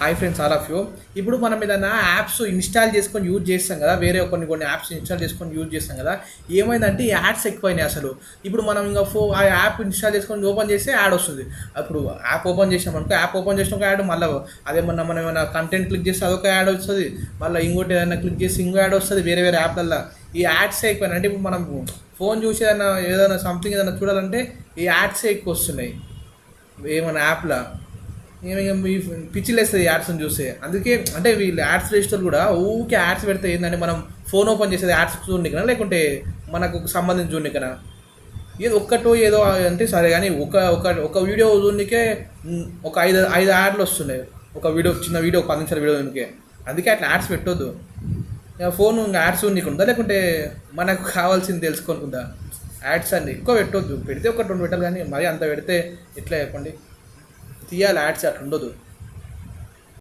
Hi friends all of you ఇప్పుడు మనం ఏదైనా యాప్స్ ఇన్స్టాల్ చేసుకొని యూజ్ చేస్తాం కదా వేరే కొన్ని కొన్ని యాప్స్ ఇన్స్టాల్ చేసుకొని యూజ్ చేస్తాం కదా ఏమైందంటే ఈ యాడ్స్ ఎక్కువైనాయి అసలు. ఇప్పుడు మనం ఇంకా ఫో ఆ యాప్ ఇన్స్టాల్ చేసుకొని ఓపెన్ చేస్తే యాడ్ వస్తుంది. అప్పుడు యాప్ ఓపెన్ చేసినామనుకో యాప్ ఓపెన్ చేసిన ఒక యాడ్ మళ్ళీ అదేమన్నా మనం ఏమైనా కంటెంట్ క్లిక్ చేస్తే అదొక యాడ్ వస్తుంది. మళ్ళీ ఇంకోటి ఏదైనా క్లిక్ చేసి ఇంకో యాడ్ వస్తుంది వేరే వేరే యాప్లల్లో ఈ యాడ్స్ ఎక్కువైనాయి. అంటే ఇప్పుడు మనం ఫోన్ చూసి ఏదైనా ఏదైనా సంథింగ్ ఏదైనా చూడాలంటే ఈ యాడ్స్ ఎక్కువ వస్తున్నాయి. ఏమైనా యాప్లో పిచ్చిలేస్తుంది యాడ్స్ని చూస్తే. అందుకే అంటే వీళ్ళు యాడ్స్ రిజిస్టర్ కూడా ఊకే యాడ్స్ పెడితే ఏంటంటే మనం ఫోన్ ఓపెన్ చేసేది యాడ్స్ చూడనికనా? లేకుంటే మనకు సంబంధించి చూడనికనా? ఏదో ఒక్కటో ఏదో అంటే సరే కానీ ఒక ఒక ఒక వీడియో చూడనికే ఒక ఐదు ఐదు యాడ్లు వస్తున్నాయి. ఒక వీడియో చిన్న వీడియో ఒక పది నిమిషాల వీడియో చూడనికే. అందుకే అట్లా యాడ్స్ పెట్టొద్దు. ఇక ఫోన్ ఇంకా యాడ్స్ ఉందా లేకుంటే మనకు కావాల్సింది తెలుసుకోనుకుందా యాడ్స్ అన్ని ఎక్కువ పెట్టొద్దు. పెడితే ఒక రెండు పెట్టాలి కానీ మరీ అంత పెడితే ఎట్లా చెప్పండి? తీయాలి యాడ్స్ అట్లా ఉండదు